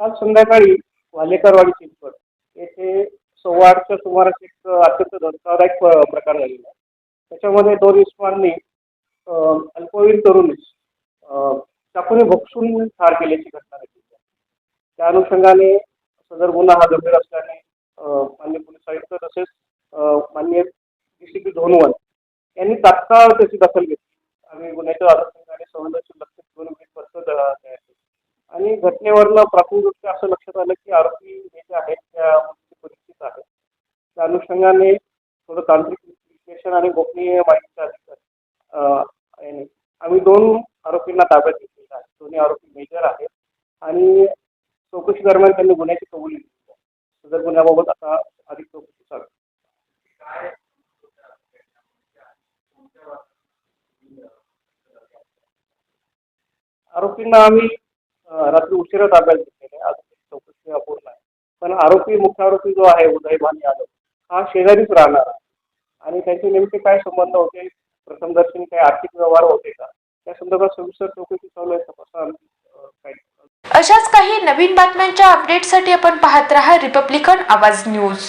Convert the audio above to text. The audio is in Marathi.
काल संध्याकाळी वालेकरवाडी चिंचवड येथे सव्वा आठच्या सुमारास एक अत्यंत धक्कादायक प- प्रकार झालेला त्याच्यामध्ये दोन इसमांनी अल्पवयीन तरुणीस चाकूने भोगसून ठार केल्याची घटना घडली त्या अनुषंगाने सदर गुन्हा हा गंभीर असल्याने मान्य पोलीस आयुक्त तसेच मान्य डी सी पी धोनवन यांनी तात्काळ त्याची दखल घेतली. आणि गुन्ह्याच्या आणि घटनेवरनं प्राथमिकदृष्ट्या असं लक्षात आलं की आरोपी हे जे आहेत त्या परिचित आहेत त्या अनुषंगाने थोडं तांत्रिक विश्लेषण आणि गोपनीय माहितीचा अधिकार याने आम्ही दोन आरोपींना ताब्यात घेतलेलं आहे दोन्ही आरोपी मेजर आहेत आणि चौकशी दरम्यान त्यांनी गुन्ह्याची कबुली दिली आहे. सदर गुन्ह्याबाबत आता अधिक चौकशी चालू आहे. आरोपींना आम्ही रात्री उशिरा ताब्यात घेतलेले आहे. अजून चौकशी अपूर्ण आहे. पण आरोपी मुख्य आरोपी जो आहे उदय भान यादव हा शेजारीच राहणार आहे. आणि त्यांचे नेमके काय संबंध होते? प्रथमदर्शनी काही आर्थिक व्यवहार होते का? त्या संदर्भात सविस्तर चौकशी चालू आहे तपासा काही अशाच काही नवीन बातम्यांच्या अपडेटसाठी आपण पाहत रहा रिपब्लिकन आवाज न्यूज